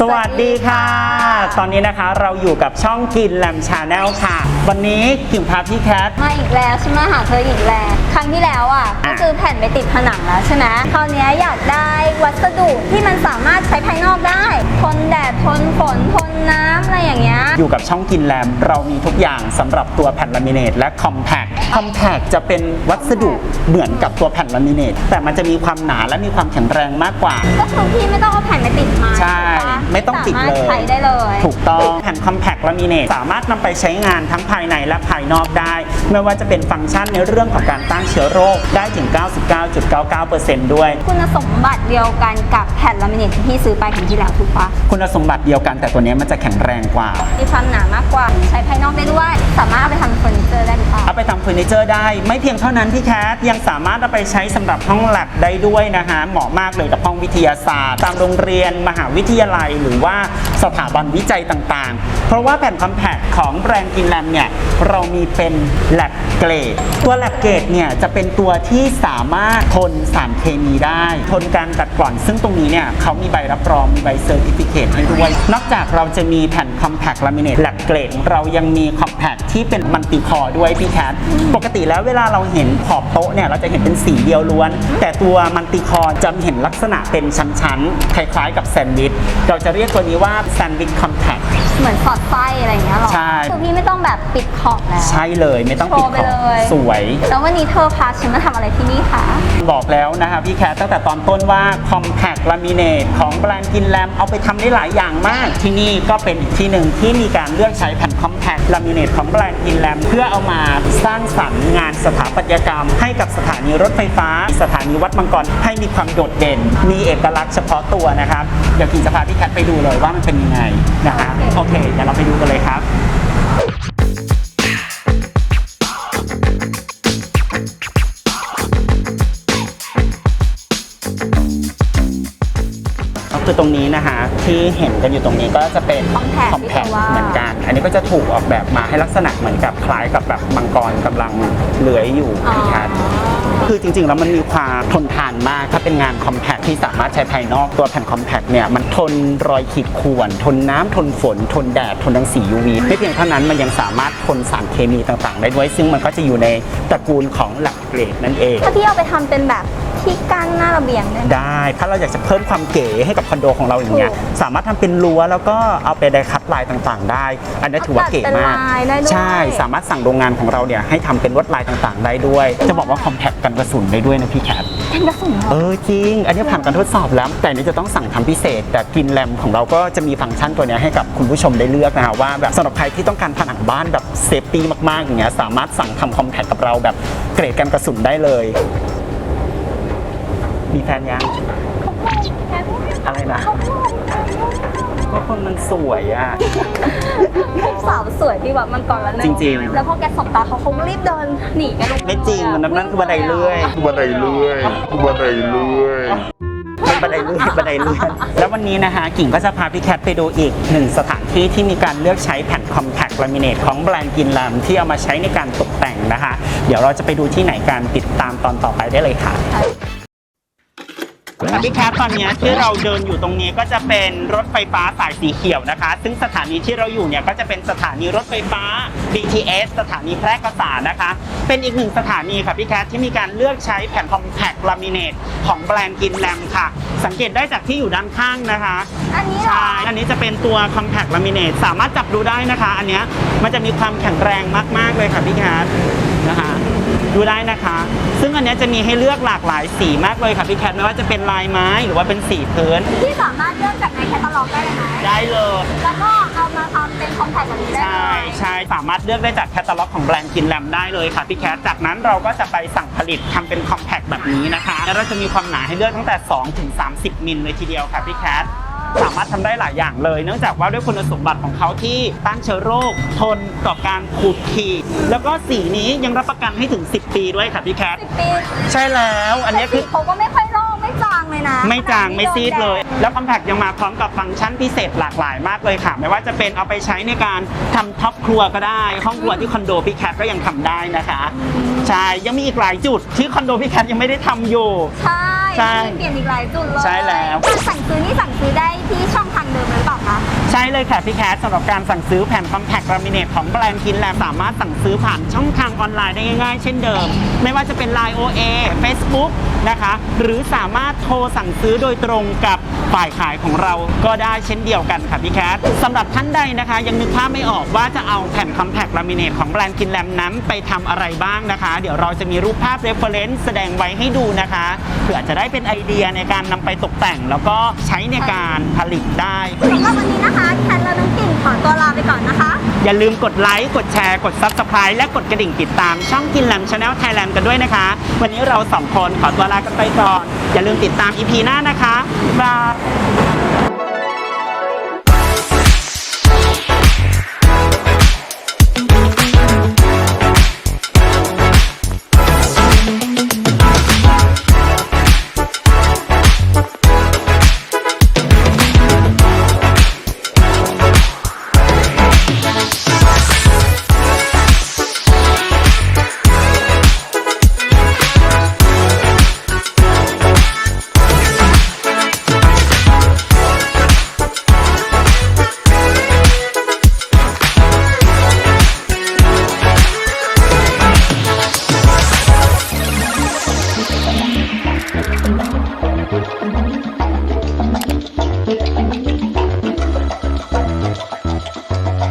สวัสดีค่ะ ตอนนี้นะคะเราอยู่กับช่องกินแลมชาแนลค่ะ วันนี้กิ่งพาพี่แคท มาอีกแล้วฉันมาหาเธออีกแล้วครั้งที่แล้วอะก็อะ คือแผ่นไปติดผนังแล้วใช่ไหมคราวเนี้ยอยากได้วัสดุที่มันสามารถใช้ภายนอกได้ ทนแดดทนฝนทนน้ำอะไรอย่างเงี้ยอยู่กับช่องกินแลมเรามีทุกอย่างสำหรับตัวแผ่นลามิเนตและคอมแพคคอมแพคจะเป็นวัสดุเหมือนกับตัวแผ่นลามิเนตแต่มันจะมีความหนาและมีความแข็งแรงมากกว่า ก็คือพี่ไม่ต้องเอาแผ่นไปติดไม้ใช่ ถูกปะไม่ต้องติดเลย สามารถใช้ได้เลย ถูกต้องแผ่นคอมแพคลามิเนตสามารถนำไปใช้งานทั้งภายในและภายนอกได้ ไม่ว่าจะเป็นฟังก์ชันในเรื่องของการต้านเชื้อโรคได้ถึง 99.99%ด้วย คุณสมบัติเดียวกันกับแผ่นลามิเนตที่พี่ซื้อไปครั้งที่แล้วถูกปะคุณสมบัติเดียวกันแต่ตัวเนี้ยมันจะแข็งแรงกว่า มีความหนามากกว่า ใช้ภายนอกได้ด้วย สามารถเอาไปทำเฟอร์นิเจอร์ได้หรือเปล่าเอาไปทำเฟอร์นิเจอร์ได้ ไม่เพียงเท่านั้นพี่แคทยังสามารถเอาไปใช้สำหรับห้องแลบได้ด้วยนะฮะเหมาะมากเลยกับห้องวิทยาศาสตร์ ตามโรงเรียนมหาวิทยาลัยหรือว่าสถาบันวิจัยต่างๆ เพราะว่าแผ่นคอมแพคของแบรนด์กินแลมเนี่ยเรามีเป็นแลบเกรดตัวแลบเกรดเนี่ยจะเป็นตัวที่สามารถทนสารเคมีได้ ทนการกัดกร่อน ซึ่งตรงนี้เนี่ยเขามีใบรับรองมีใบเซอร์ติฟิเคให้ด้วย นอกจากเราจะมีแผ่นคอมแพคลามิเนตแลบเกรดเรายังมีคอมแพคที่เป็นมัลติคอร์ด้วยพี่แคทปกติแล้วเวลาเราเห็นขอบโต๊ะเนี่ยเราจะเห็นเป็นสีเดียวล้วน แต่ตัวมัลติคอร์จะเห็นลักษณะเป็นชั้นๆคล้ายๆ กับแซนด์วิชเราจะเรียกตัวนี้ว่าแซ นด์วิชคอมแพคเหมือนสอดไส้อะไรอย่างเงี้ยหรอใช่ คือพี่ไม่ต้องแบบปิดขอบแล้ว ใช่เลยไม่ต้องปิดโชว์ไปขอบเลย สวย แล้ววันนี้เธอพาฉันมาทำอะไรที่นี่คะ บอกแล้วนะคะพี่แคทตั้งแต่ตอนต้นว่า Compact Laminate ของแบรนด์กินแลมเอาไปทำได้หลายอย่างมาก ที่นี่ก็เป็นอีกที่หนึ่งที่มีการเลือกใช้แผ่น Compact Laminate ของแบรนด์กินแลมเพื่อเอามาสร้างสรรค์งานสถาปัตยกรรม ให้กับสถานีรถไฟฟ้า สถานีวัดมังกรให้มีความโดดเด่น มีเอกลักษณ์เฉพาะตัวนะครับเดี๋ยวกินจะพาพี่แคทไปดูเลยว่ามันเป็นยังไงนะคะโอเคเดี๋ยวเราไปดูกันเลยครับก็คือตรงนี้นะคะที่เห็นกันอยู่ตรงนี้ก็จะเป็น Compact คอมแพคที่เขาว่า เหมือนกัน อันนี้ก็จะถูกออกแบบมาให้ลักษณะเหมือนกับคล้ายกับแบบมังกรกำลังเลื้อยอยู่นะครับ คือจริงๆ แล้วมันมีความทนทานมาก ถ้าเป็นงานคอมแพคที่สามารถใช้ภายนอกตัวแผ่นคอมแพคเนี่ยมันทนรอยขีดข่วน ทนน้ำทนฝน ทนแดด ทนรังสี UV ไม่เพียงเท่านั้นมันยังสามารถทนสารเคมีต่างๆ ได้ด้วย ซึ่งมันก็จะอยู่ในตระกูลของหลักเกรดนั่นเอง ถ้าพี่เอาไปทำเป็นแบบ ที่กั้นหน้าระเบียงได้ไหมได้ ถ้าเราอยากจะเพิ่มความเก๋ให้กับคอนโดของเราอย่างเงี้ย ถูกสามารถทำเป็นรั้วแล้วก็เอาไปไดคัดลายต่างๆ ได้ อันนี้ถือว่าเก๋มาก ตัดเป็นลายได้ด้วย ใช่ สามารถสั่งโรงงานของเราเนี่ยให้ทำเป็นลวดลายต่างๆ ได้ด้วย จะบอกว่าคอมแพคกันกระสุนได้ด้วยนะพี่แคท เป็นกระสุนเหรอ เออจริง อันนี้ผ่านการทดสอบแล้ว แต่อันนี้จะต้องสั่งทำพิเศษ แต่กินแรมของเราก็จะมีฟังก์ชันตัวเนี้ยให้กับคุณผู้ชมได้เลือกนะฮะว่าแบบสำหรับใครที่ต้องการผนังบ้านแบบเซฟตี้มากๆอย่างเงี้ยสามารถสั่งทำคอมแพคกับเราแบบเกรดกันกระสุนได้เลย มีแฟนยังอะไรนะก็คนมันสวยอะ พวกสาวสวยที่แบบมันก่อนแล้วเนอะจริงๆ แล้วพอแกสบตาเขาคงรีบเดินหนีกันลงไม่จริงมันนั่นนั่นคือบันไดเลื่อยบันไดเลื่อยบันไดเลื่อยเป็นบันไดเลื่อนบันไดเลื่อนแล้ววันนี้นะคะกิ่งก็จะพาพี่แคทไปดูอีกหนึ่งสถานที่ที่มีการเลือกใช้แผ่นคอมแพคลามิเนตของแบรนด์กินแลมที่เอามาใช้ในการตกแต่งนะคะ เดี๋ยวเราจะไปดูที่ไหนกันติดตามตอนต่อไปได้เลยค่ะ ค่ะพี่แคทตอนนี้ที่เราเดินอยู่ตรงนี้ก็จะเป็นรถไฟฟ้าสายสีเขียวนะคะ ซึ่งสถานีที่เราอยู่เนี่ยก็จะเป็นสถานีรถไฟฟ้า BTS สถานีแพร่กษานะคะ เป็นอีกหนึ่งสถานีค่ะพี่แคทที่มีการเลือกใช้แผ่นคอมแพคลามิเนตของแบรนด์กินแลมค่ะ สังเกตได้จากที่อยู่ด้านข้างนะคะ อันนี้เหรอ ใช่ อันนี้จะเป็นตัว Compact Laminate สามารถจับดูได้นะคะ อันเนี้ยมันจะมีความแข็งแรงมากๆเลยค่ะพี่แคทนะคะ ดูได้นะคะ ซึ่งอันเนี้ยจะมีให้เลือกหลากหลายสีมากเลยค่ะพี่แคทไม่ว่าจะเป็นลายไม้หรือว่าเป็นสีพื้น ที่สามารถเลือกจากในแคตตาล็อกได้เลยนะได้เลย แล้วก็เอามาทำเป็นคอมแพคแบบนี้ได้ใช่เลยใช่สามารถเลือกได้จากแคตตาล็อกของแบรนด์กินแลมได้เลยค่ะพี่แคทจากนั้นเราก็จะไปสั่งผลิตทำเป็นคอมแพคแบบนี้นะคะ แล้วเราจะมีความหนาให้เลือกตั้งแต่2ถึง30มิลเลยทีเดียวค่ะพี่แคท สามารถทำได้หลายอย่างเลย เนื่องจากว่าด้วยคุณสมบัติของเขาที่ต้านเชื้อโรค ทนต่อการขูดขีดแล้วก็สีนี้ยังรับประกันให้ถึง 10 ปีด้วยค่ะพี่แคทสิบปีใช่แล้วอันนี้คือ เขาก็ไม่ค่อยลอกไม่จางเลยนะไม่จางไม่ซีดเลย แล้วคอมแพคยังมาพร้อมกับฟังก์ชันพิเศษหลากหลายมากเลยค่ะ ไม่ว่าจะเป็นเอาไปใช้ในการทำท็อปครัวก็ได้ ห้องครัวที่คอนโดพี่แคทก็ยังทำได้นะคะ ใช่ ยังมีอีกหลายจุดที่คอนโดพี่แคทยังไม่ได้ทำอยู่ ใช่ ใช่มีเปลี่ยนอีกหลายจุดเลยใช่แล้วการสั่งซื้อนี่สั่งซื้อได้ที่ช่อง ใช่เลยค่ะพี่แคทสำหรับการสั่งซื้อแผ่นคอมแพคลามิเนตของแบรนด์คินแลสามารถสั่งซื้อผ่านช่องทางออนไลน์ได้ง่ายๆ เช่นเดิม ไม่ว่าจะเป็น Line OA Facebook นะคะ หรือสามารถโทรสั่งซื้อโดยตรงกับฝ่ายขายของเราก็ได้เช่นเดียวกันค่ะพี่แคทสำหรับท่านใดนะคะ ยังนึกภาพไม่ออกว่าจะเอาแผ่นคอมแพคลามิเนตของแบรนด์คินแลมนั้นไปทำอะไรบ้างนะคะ เดี๋ยวเราจะมีรูปภาพ reference แสดงไว้ให้ดูนะคะเผื่อจะได้เป็นไอเดียในการนำไปตกแต่ง แล้วก็ใช้ในการผลิตได้สำหรับวันนี้นะคะ ขอตัวลาไปก่อนนะคะ อย่าลืมกดไลค์ กดแชร์ กด Subscribe และกดกระดิ่งติดตาม ช่องกินแลมชาแนลไทยแลนด์กันด้วยนะคะ วันนี้เราสองคนขอตัวลากันไปก่อน อย่าลืมติดตาม EP หน้านะคะบ๊ายบาย